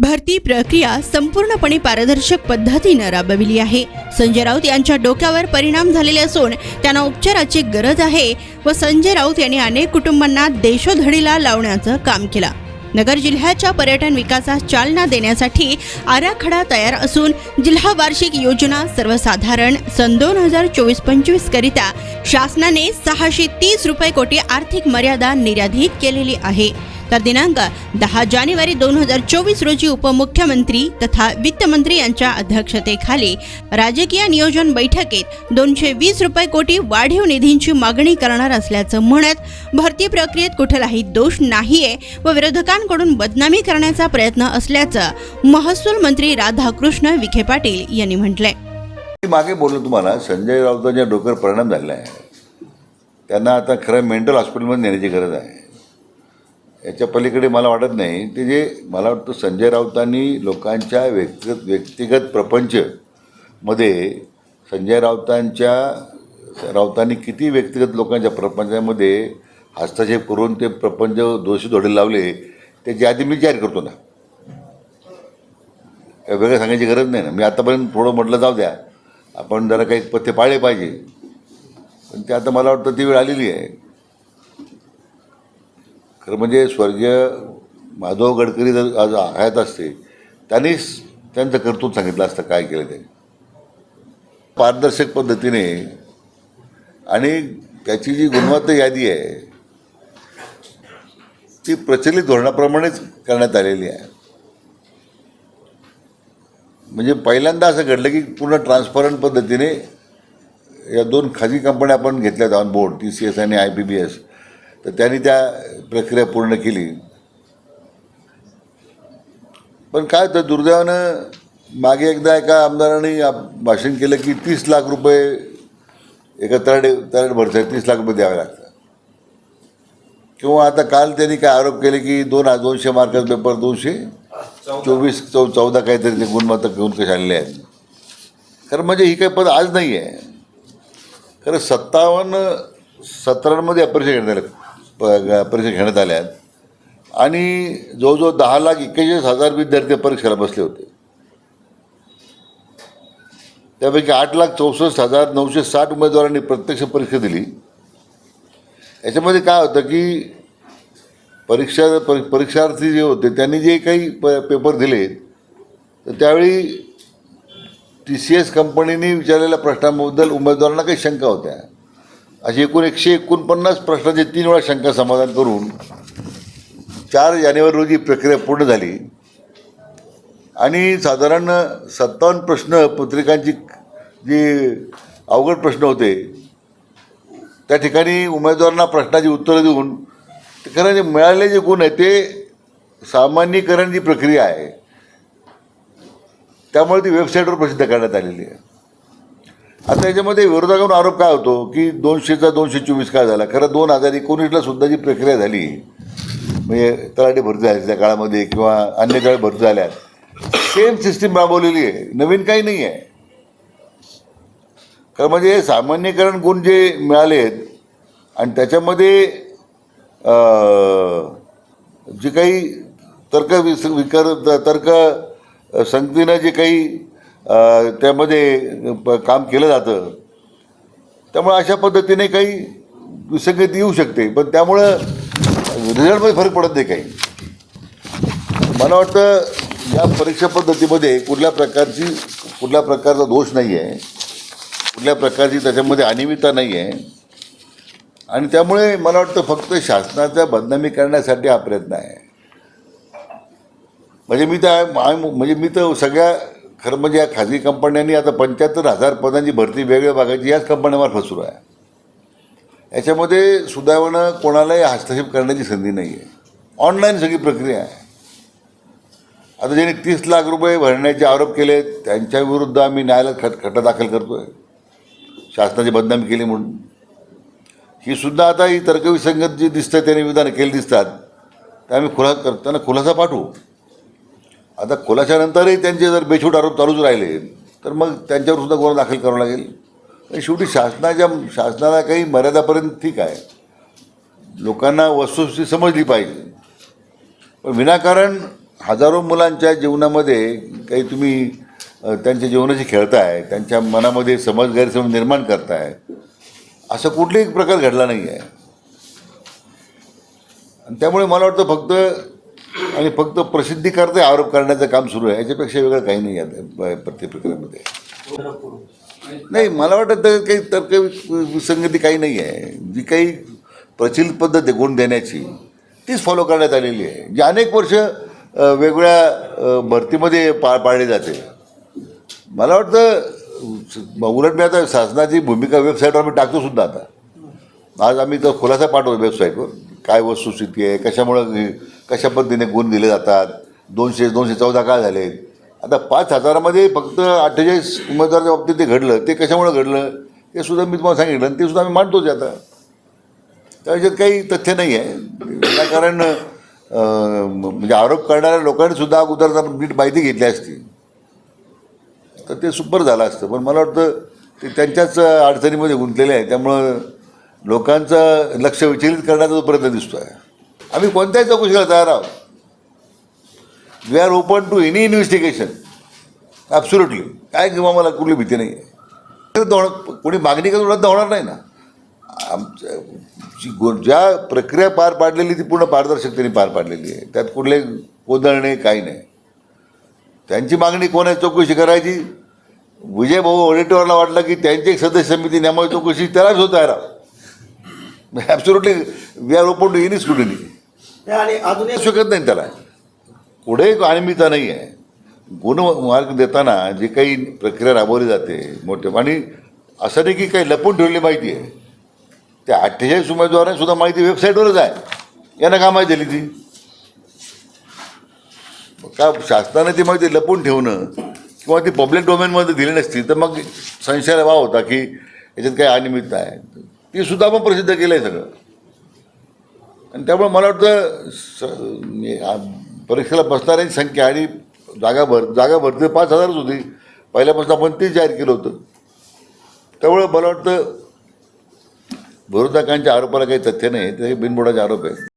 भरती प्रक्रिया संपूर्णपणे पारदर्शक पद्धतीनं राबविली आहे. संजय राऊत यांच्या डोक्यावर परिणाम झालेले असून त्यांना उपचाराची गरज आहे व संजय राऊत यांनी अनेक कुटुंबांना देशोधडीला लावण्याचं काम केलं. नगर जिल्ह्याच्या पर्यटन विकासास चालना देण्यासाठी आराखडा तयार असून जिल्हा वार्षिक योजना सर्वसाधारण सन दोन हजार चोवीस पंचवीस करिता शासनाने सहाशे तीस रुपये कोटी आर्थिक मर्यादा निर्याधित केलेली आहे. तर दिनांक दहा जानेवारी दोन हजार चोवीस रोजी उपमुख्यमंत्री तथा वित्तमंत्री यांच्या अध्यक्षतेखाली राजकीय नियोजन बैठकीत दोनशे वीस रुपये कोटी वाढीव निधींची मागणी करणार असल्याचं म्हणत भरती प्रक्रियेत कुठलाही दोष नाहीये व विरोधकांकडून बदनामी करण्याचा प्रयत्न असल्याचं महसूल मंत्री राधाकृष्ण विखे पाटील यांनी म्हटलंय. मी मागे बोललो तुम्हाला संजय राऊतांच्या डोक्यावर परिणाम झाला आहे. त्यांना आता खरं मेंटल हॉस्पिटलमध्ये नेण्याची गरज आहे. याच्या पलीकडे मला वाटत नाही. ते जे मला वाटतं संजय राऊतांनी लोकांच्या व्यक्तिगत व्यक्तिगत प्रपंचमध्ये संजय राऊतांच्या राऊतांनी किती व्यक्तिगत लोकांच्या प्रपंचामध्ये हस्तक्षेप करून ते प्रपंच दोषी धोडे लावले त्याची आधी मी जाहीर करतो ना. वेगळं सांगायची गरज नाही ना. मी आतापर्यंत थोडं म्हटलं जाऊ द्या. आपण जरा काही पथ्य पाळले पाहिजे. पण ते आता मला वाटतं ती वेळ आलेली आहे. खरं म्हणजे स्वर्गीय माधव गडकरी जर आज हयात असते त्यांनीच त्यांचं कर्तृत्व सांगितलं असतं काय केलं ते. पारदर्शक पद्धतीने आणि त्याची जी गुणवत्ता यादी आहे ती प्रचलित धोरणाप्रमाणेच करण्यात आलेली आहे. म्हणजे पहिल्यांदा असं घडलं की पूर्ण ट्रान्सपरंट पद्धतीने या दोन खाजगी कंपन्या आपण घेतल्या आहेत on board T C S आणि आय पी बी एस तर त्यांनी त्या प्रक्रिया पूर्ण केली. पण काय तर दुर्दैवानं मागे एकदा एका आमदाराने भाषण केलं की तीस लाख रुपये एका तरडे तरड भरच्या तीस लाख रुपये द्यावे लागतात. किंवा आता काल त्यांनी काय आरोप केले की दोन हजार दोनशे मार्काचा पेपर दोनशे चोवीस चौ चौदा काहीतरी ते गुणमत्ता घेऊन कसे आणले आहेत. खरं म्हणजे ही काही पद आज नाही आहे खरं सत्तावन्न सतरामध्ये अपरिषद घेण्यात आलं. प- परीक्षा घेण्यात आल्या आहेत. आणि जवळजवळ दहा लाख एक्केचाळीस हजार विद्यार्थी परीक्षेला बसले होते. त्यापैकी आठ लाख चौसष्ट हजार नऊशे साठ उमेदवारांनी प्रत्यक्ष परीक्षा दिली. याच्यामध्ये काय होतं की परीक्षा परीक्षार्थी जे होते त्यांनी जे काही प पेपर दिले तर त्यावेळी टी सी एस कंपनीने विचारलेल्या प्रश्नांबद्दल उमेदवारांना काही शंका होत्या. अशी एकूण एकशे एकोणपन्नास प्रश्नांची तीन वेळा शंका समाधान करून चार जानेवारी रोजी प्रक्रिया पूर्ण झाली. आणि साधारण सत्तावन्न प्रश्न पत्रिकांची जी अवघड प्रश्न होते त्या ठिकाणी उमेदवारांना प्रश्नाची उत्तरं देऊन कारण जे मिळाले जे गुण आहे ते सामान्यीकरण जी प्रक्रिया आहे त्यामुळे ती वेबसाईटवर प्रसिद्ध करण्यात आलेली आहे. आता याच्यामध्ये विरोधकांवर आरोप काय होतो? की दोनशेचा दोनशे चोवीस काय झाला? खरं दोन हजार एकोणीसला सुद्धा जी प्रक्रिया झाली म्हणजे तलाठी भरती झाली त्या काळामध्ये किंवा अन्य काळ भरती झाल्या सेम सिस्टीम राबवलेली आहे. नवीन काही नाही आहे. कारण म्हणजे सामान्यकरण गुण जे मिळाले आहेत आणि त्याच्यामध्ये जे काही तर्क विस विकर तर्क संगतीनं जे काही त्यामध्ये प- काम केलं जातं. त्यामुळे अशा पद्धतीने काही विसंगती येऊ शकते. पण त्यामुळं रिझल्टमध्ये फरक पडत नाही काही. मला वाटतं या परीक्षा पद्धतीमध्ये कुठल्या प्रकारची कुठल्या प्रकारचा दोष नाही आहे. कुठल्या प्रकारची त्याच्यामध्ये अनियमितता नाही आहे. आणि त्यामुळे मला वाटतं फक्त शासनाच्या बदनामी करण्यासाठी हा प्रयत्न आहे. म्हणजे मी त्या म्हणजे मी तर सगळ्या खरं म्हणजे या खाजगी कंपन्यांनी आता पंच्याहत्तर हजार पदांची भरती वेगळ्या भागाची याच कंपन्यांमार्फत सुरू आहे. याच्यामध्ये सुदैवानं कोणालाही हस्तक्षेप करण्याची संधी नाही आहे ऑनलाईन सगळी प्रक्रिया आहे. आता ज्यांनी तीस लाख रुपये भरण्याचे आरोप केले त्यांच्या विरुद्ध आम्ही न्यायालयात खट खटा दाखल करतो आहे शासनाची बदनामी केली म्हणून. ही सुद्धा आता ही तर्कविसंगत जी दिसतं त्याने विधानं केली दिसतात ते आम्ही खुला करताना खुलासा पाठवू. आता खुलाशानंतरही त्यांचे जर बेछूट आरोप चालूच राहिले तर मग त्यांच्यावर सुद्धा गुन्हा दाखल करावा लागेल. आणि शेवटी शासनाच्या शासनाला काही मर्यादापर्यंत ठीक आहे. लोकांना वस्तुस्थिती समजली पाहिजे. पण विनाकारण हजारो मुलांच्या जीवनामध्ये काही तुम्ही त्यांच्या जीवनाशी खेळताय त्यांच्या मनामध्ये समज गैरसमज निर्माण करताय असं कुठलाही प्रकार घडला नाही आहे आणि त्यामुळे मला वाटतं फक्त आणि फक्त प्रसिद्धी करते आरोप करण्याचं काम सुरू आहे. याच्यापेक्षा वेगळं काही नाही आहे प्रत्येक प्रकरणामध्ये. नाही मला वाटतं तर काही तर्क विसंगती काही नाही आहे. जी काही प्रचलित पद्धत आहे गुण देण्याची तीच फॉलो करण्यात आलेली आहे. जी अनेक वर्ष वेगवेगळ्या भरतीमध्ये पा पाळली जाते. मला वाटतं उलट मी आता शासनाची भूमिका वेबसाईटवर आम्ही टाकतो सुद्धा आता. आज आम्ही तो खुलासा पाठवतो वेबसाईटवर काय वस्तुस्थिती आहे कशामुळं कशा पद्धतीने गुण दिले जातात? दोनशे दोनशे चौदा काय झाले? आता पाच हजारामध्ये फक्त अठ्ठेचाळीस उमेदवाराच्या बाबतीत ते घडलं ते कशामुळं घडलं? ते सुद्धा मी तुम्हाला सांगितलं आणि ते सुद्धा आम्ही मांडतोच आता. त्याच्यात काही तथ्य नाही आहे. विनाकारण म्हणजे आरोप करणाऱ्या लोकांनी सुद्धा अगोदर नीट माहिती घेतली असती तर ते सुपर झालं असतं. पण मला वाटतं ते त्यांच्याच अडचणीमध्ये गुंतलेले आहे. त्यामुळं लोकांचं लक्ष विचलित करण्याचा जो प्रयत्न दिसतो आहे आम्ही कोणत्याही चौकशीला तयार आहोत. We are open to any investigation absolutely काय किंवा मला कुठली भीती नाही आहे तर कोणी मागणी करून रद्द होणार नाही ना. आमच्या ज्या प्रक्रिया पार पाडलेली ती पूर्ण पारदर्शकतेने पार पाडलेली आहे. त्यात कुठले गोंधळ नाही काही नाही. त्यांची मागणी कोण आहे चौकशी करायची? विजय भाऊ वडेट्टीवारला वाटलं की त्यांची एक सदस्य समिती नेमावी चौकशी त्यालाच होत आहे absolutely we are open to any student आणि अजून शिकत शकत नाही त्याला पुढे एक नाही आहे गुणमार्ग देताना जी काही प्रक्रिया राबवली जाते मोठे आणि असं नाही की काही लपून ठेवलेली माहिती आहे. त्या अठ्ठेचाळीस उमेदवारांनी सुद्धा माहिती वेबसाईटवरच आहे. यांना का माहिती दिली ती? का शासनाने ती माहिती लपून ठेवणं किंवा ती पब्लिक डोमेनमध्ये दिली नसती तर मग संशयाला वा होता की याच्यात काही अनियमितता आहे. ती सुद्धा आपण प्रसिद्ध केलं आहे सगळं. आणि त्यामुळे मला वाटतं स परीक्षेला बसणाऱ्यांची संख्या आणि जागा भर जागा भरती पाच हजारच होती. पहिल्यापासून आपण तीच जाहीर केलं होतं. त्यामुळे मला वाटतं विरोधकांच्या आरोपाला काही तथ्य नाही ते बिनबुडाचे आरोप आहे.